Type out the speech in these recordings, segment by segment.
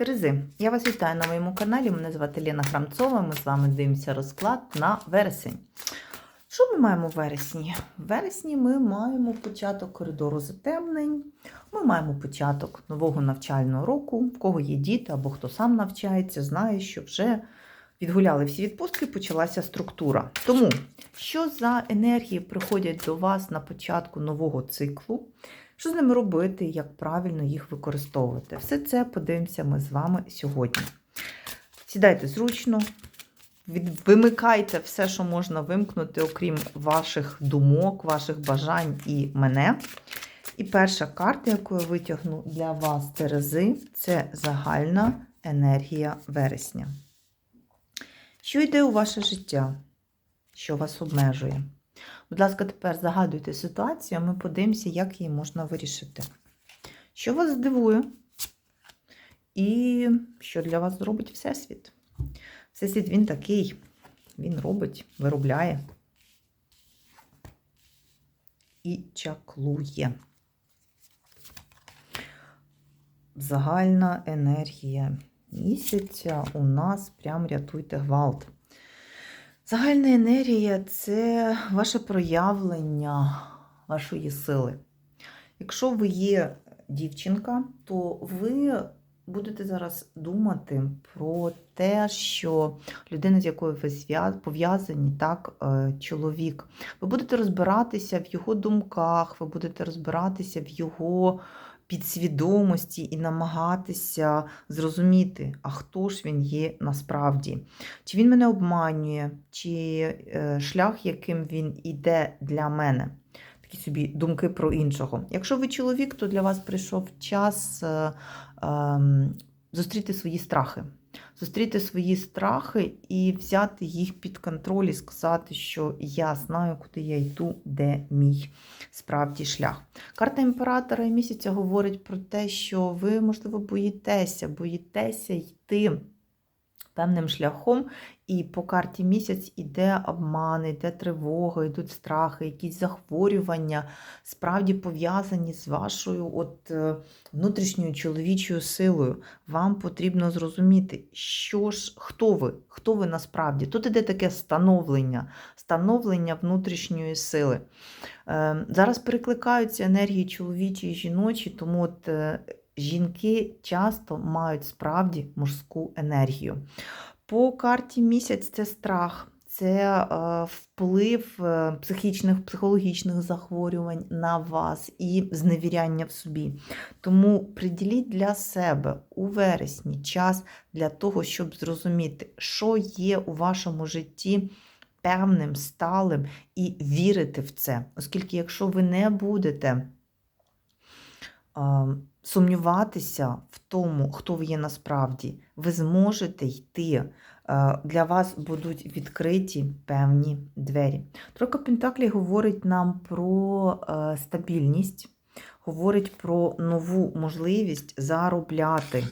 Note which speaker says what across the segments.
Speaker 1: Терези, я вас вітаю на моєму каналі. Мене звати Лена Храмцова. Ми з вами дивимося розклад на вересень. Що ми маємо в вересні? В вересні ми маємо початок коридору затемнень. Ми маємо початок нового навчального року. В кого є діти або хто сам навчається, знає, що вже відгуляли всі відпустки, почалася структура. Тому, що за енергії приходять до вас на початку нового циклу? Що з ними робити, як правильно їх використовувати? Все це подивимося ми з вами сьогодні. Сідайте зручно, вимикайте все, що можна вимкнути, окрім ваших думок, ваших бажань і мене. І перша карта, яку я витягну для вас Терези, це загальна енергія вересня. Що йде у ваше життя? Що вас обмежує? Будь ласка, тепер загадуйте ситуацію, а ми подивимося, як її можна вирішити. Що вас здивує? І що для вас зробить Всесвіт? Всесвіт він такий. Він робить, виробляє і чаклує. Загальна енергія місяця у нас прям рятуйте гвалт. Загальна енергія це ваше проявлення вашої сили. Якщо ви є дівчинка, то ви будете зараз думати про те, що людина, з якою ви пов'язані, так, е, чоловік, ви будете розбиратися в його думках, ви будете розбиратися в його підсвідомості і намагатися зрозуміти, а хто ж він є насправді. Чи він мене обманює, чи е, шлях, яким він іде для мене. Такі собі думки про іншого. Якщо ви чоловік, то для вас прийшов час е, ем, зустріти свої страхи. Зустріти свої страхи і взяти їх під контроль і сказати, що я знаю, куди я йду, де мій справді шлях. Карта імператора і місяця говорить про те, що ви, можливо, боїтеся, боїтеся йти певним шляхом, і по карті місяць іде обман, іде тривога, йдуть страхи, якісь захворювання, справді пов'язані з вашою от е, внутрішньою чоловічою силою. Вам потрібно зрозуміти, що ж, хто ви, хто ви насправді. Тут іде таке становлення, становлення внутрішньої сили. Е, Зараз перекликаються енергії чоловічі і жіночі, тому от е, жінки часто мають справді мужську енергію. По карті місяць це страх, це е, вплив е, психічних, психологічних захворювань на вас і зневіряння в собі. Тому приділіть для себе у вересні час для того, щоб зрозуміти, що є у вашому житті певним, сталим, і вірити в це. Оскільки, якщо ви не будете а, сумніватися в тому, хто ви є насправді, ви зможете йти. е, Для вас будуть відкриті певні двері. Тройка Пентаклі говорить нам про е, стабільність, говорить про нову можливість заробляти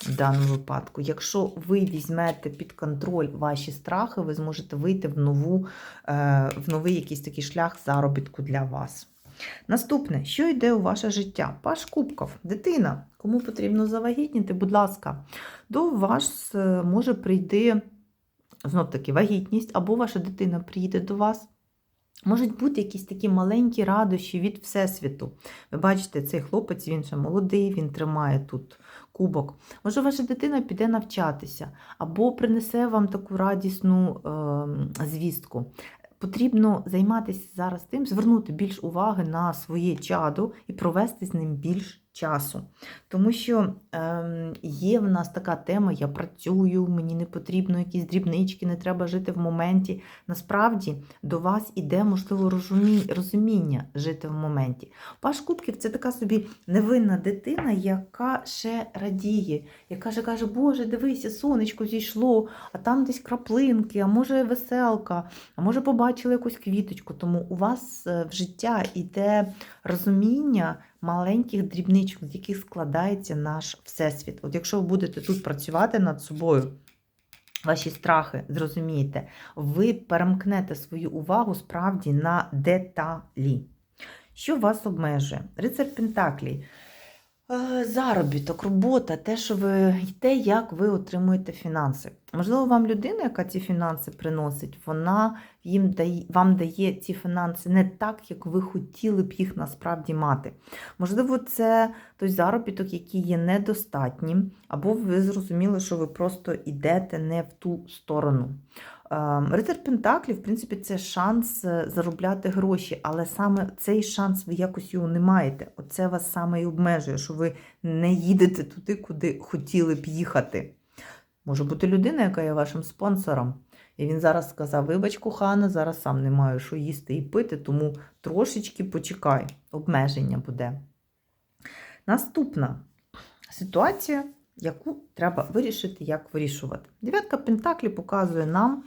Speaker 1: в даному випадку. Якщо ви візьмете під контроль ваші страхи, ви зможете вийти в, нову, е, в новий якийсь такий шлях заробітку для вас. Наступне, що йде у ваше життя? Паш Кубков, дитина, кому потрібно завагітніти, будь ласка, до вас е, може прийти знов таки вагітність, або ваша дитина приїде до вас. Можуть бути якісь такі маленькі радощі від Всесвіту. Ви бачите, цей хлопець, він ще молодий, він тримає тут кубок. Може, ваша дитина піде навчатися, або принесе вам таку радісну е, звістку. Потрібно займатися зараз тим, звернути більш уваги на своє чадо і провести з ним більш часу. Тому що ем, є в нас така тема: я працюю, мені не потрібно якісь дрібнички, не треба жити в моменті. Насправді до вас іде, можливо, розуміння жити в моменті. Паш Кубків це така собі невинна дитина, яка ще радіє, яка ще каже, Боже, дивися, сонечко зійшло, а там десь краплинки, а може веселка, а може побачили якусь квіточку. Тому у вас е, в життя іде розуміння маленьких дрібничок, з яких складається наш всесвіт. От якщо ви будете тут працювати над собою, ваші страхи, зрозумієте, ви перемкнете свою увагу справді на деталі. Що вас обмежує? Рицар Пентаклі. Е, Заробіток, робота, те, що ви те, як ви отримуєте фінанси. Можливо, вам людина, яка ці фінанси приносить, вона їм дає, вам дає ці фінанси не так, як ви хотіли б їх насправді мати. Можливо, це той заробіток, який є недостатнім, або ви зрозуміли, що ви просто йдете не в ту сторону. Ем, Рицар Пентаклів, в принципі, це шанс е, заробляти гроші, але саме цей шанс ви якось його не маєте. Оце вас саме і обмежує, що ви не їдете туди, куди хотіли б їхати. Може бути людина, яка є вашим спонсором. І він зараз сказав: Вибач, кохана, зараз сам не маю що їсти і пити, тому трошечки почекай, обмеження буде. Наступна ситуація, яку треба вирішити, як вирішувати. Дев'ятка Пентаклі показує нам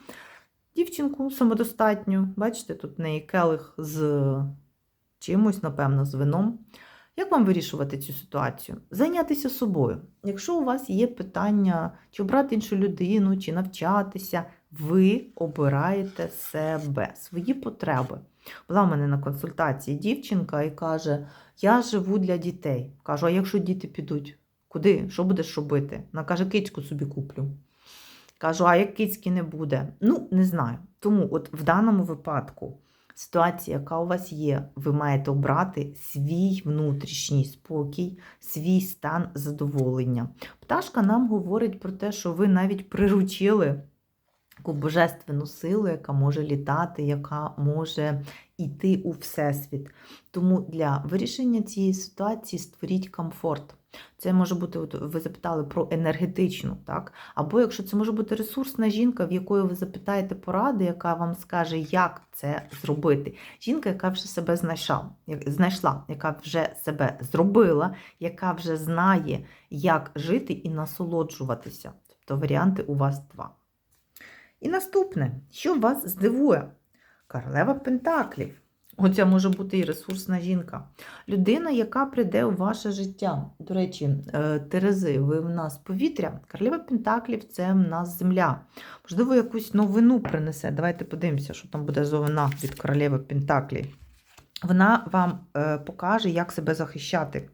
Speaker 1: дівчинку самодостатню. Бачите, тут в неї келих з чимось, напевно, з вином. Як вам вирішувати цю ситуацію? Зайнятися собою. Якщо у вас є питання, чи обрати іншу людину, чи навчатися, ви обираєте себе, свої потреби. Була в мене на консультації дівчинка і каже: Я живу для дітей. Кажу, а якщо діти підуть, куди? Що будеш робити? Вона каже, кицьку собі куплю. Кажу, а як кицьки не буде? Ну, не знаю. Тому, от в даному випадку, ситуація, яка у вас є, ви маєте обрати свій внутрішній спокій, свій стан задоволення. Пташка нам говорить про те, що ви навіть приручили таку божественну силу, яка може літати, яка може йти у всесвіт. Тому для вирішення цієї ситуації створіть комфорт. Це може бути, от ви запитали про енергетичну, так? Або якщо це може бути ресурсна жінка, в якої ви запитаєте поради, яка вам скаже, як це зробити. Жінка, яка вже себе знайшла, знайшла, яка вже себе зробила, яка вже знає, як жити і насолоджуватися. Тобто варіанти у вас два. І наступне, що вас здивує? Королева Пентаклів. Оця може бути і ресурсна жінка. Людина, яка прийде у ваше життя. До речі, е, Терези, ви в нас повітря. Королева Пентаклів це в нас земля. Можливо, якусь новину принесе. Давайте подивимося, що там буде за новина від королеви Пентаклів. Вона вам е, покаже, як себе захищати.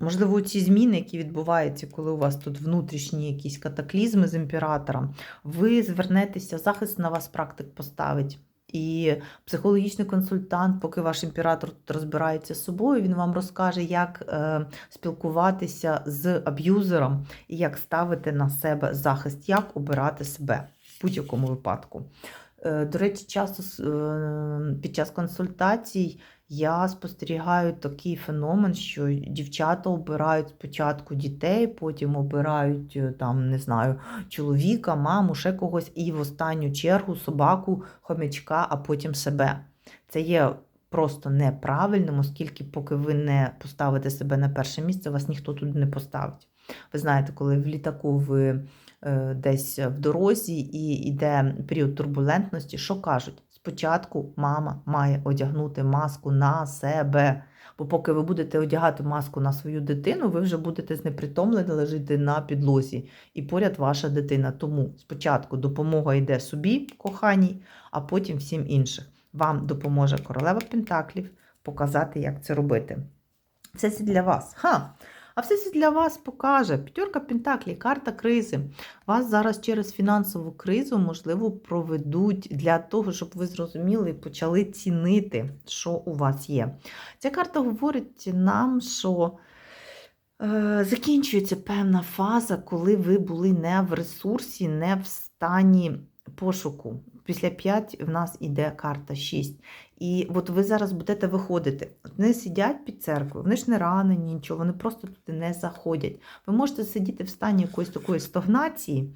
Speaker 1: Можливо, ці зміни, які відбуваються, коли у вас тут внутрішні якісь катаклізми з імператором, ви звернетеся, захист на вас практик поставить. І психологічний консультант, поки ваш імператор тут розбирається з собою, він вам розкаже, як е, спілкуватися з аб'юзером і як ставити на себе захист, як обирати себе в будь-якому випадку. Е, До речі, часто е, під час консультацій я спостерігаю такий феномен, що дівчата обирають спочатку дітей, потім обирають е, там, не знаю, чоловіка, маму, ще когось, і в останню чергу собаку, хомячка, а потім себе. Це є просто неправильним, оскільки поки ви не поставите себе на перше місце, вас ніхто туди не поставить. Ви знаєте, коли в літаку ви е, десь в дорозі і йде період турбулентності, що кажуть? Спочатку мама має одягнути маску на себе. Бо поки ви будете одягати маску на свою дитину, ви вже будете знепритомлені лежати на підлозі, і поряд ваша дитина. Тому спочатку допомога йде собі, коханій, а потім всім іншим. Вам допоможе королева Пентаклів показати, як це робити. Все це для вас. Ха! А все це для вас покаже. П'ятерка Пентаклі, карта кризи. Вас зараз через фінансову кризу, можливо, проведуть для того, щоб ви зрозуміли і почали цінити, що у вас є. Ця карта говорить нам, що е, закінчується певна фаза, коли ви були не в ресурсі, не в стані пошуку. Після 5 в нас іде карта 6. І от ви зараз будете виходити. Вони сидять під церквою, вони ж не ранені, нічого, вони просто туди не заходять. Ви можете сидіти в стані якоїсь такої стагнації,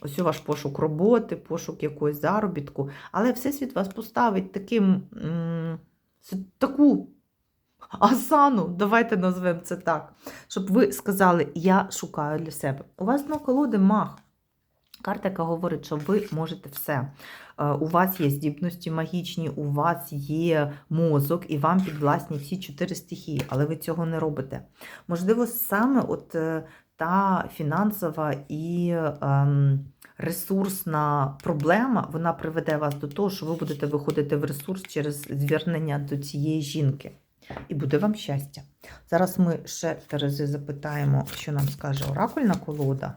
Speaker 1: ось у ваш пошук роботи, пошук якогось заробітку, але Всесвіт вас поставить таким, таку асану, давайте назвемо це так, щоб ви сказали, я шукаю для себе. У вас на колоди мах. Карта, яка говорить, що ви можете все. Е, У вас є здібності магічні, у вас є мозок, і вам підвласні всі чотири стихії, але ви цього не робите. Можливо, саме от е, та фінансова і ем, ресурсна проблема, вона приведе вас до того, що ви будете виходити в ресурс через звернення до цієї жінки. і буде вам щастя. Зараз ми ще Терези запитаємо, що нам скаже оракульна колода.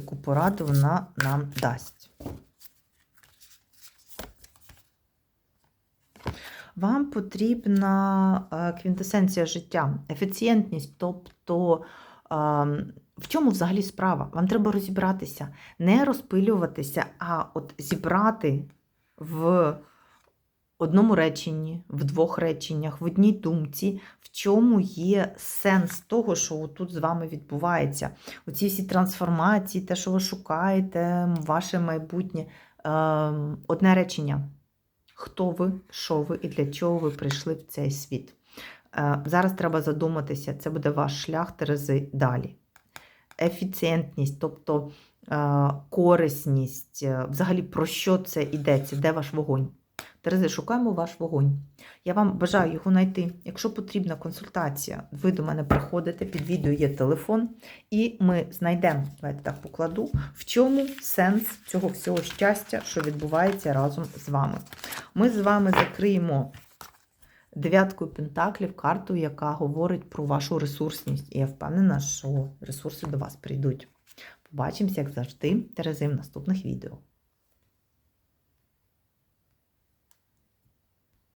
Speaker 1: Яку пораду вона нам дасть. Вам потрібна е, квінтесенція життя, ефіцієнтність, тобто ем, в чому взагалі справа? Вам треба розібратися, не розпилюватися, а от зібрати в одному реченні, в двох реченнях, в одній думці, в чому є сенс того, що тут з вами відбувається. Оці всі трансформації, те, що ви шукаєте, ваше майбутнє. Ем, Одне речення. Хто ви, що ви і для чого ви прийшли в цей світ? Е, Зараз треба задуматися, це буде ваш шлях Терези далі. Ефіцієнтність, тобто е, корисність, е, взагалі про що це йдеться, де ваш вогонь? Терези, шукаємо ваш вогонь. Я вам бажаю його знайти. Якщо потрібна консультація, ви до мене приходите, під відео є телефон, і ми знайдемо, давайте так покладу, в чому сенс цього всього щастя, що відбувається разом з вами. Ми з вами закриємо дев'яткою пентаклів карту, яка говорить про вашу ресурсність. І я впевнена, що ресурси до вас прийдуть. Побачимося, як завжди, Терези в наступних відео.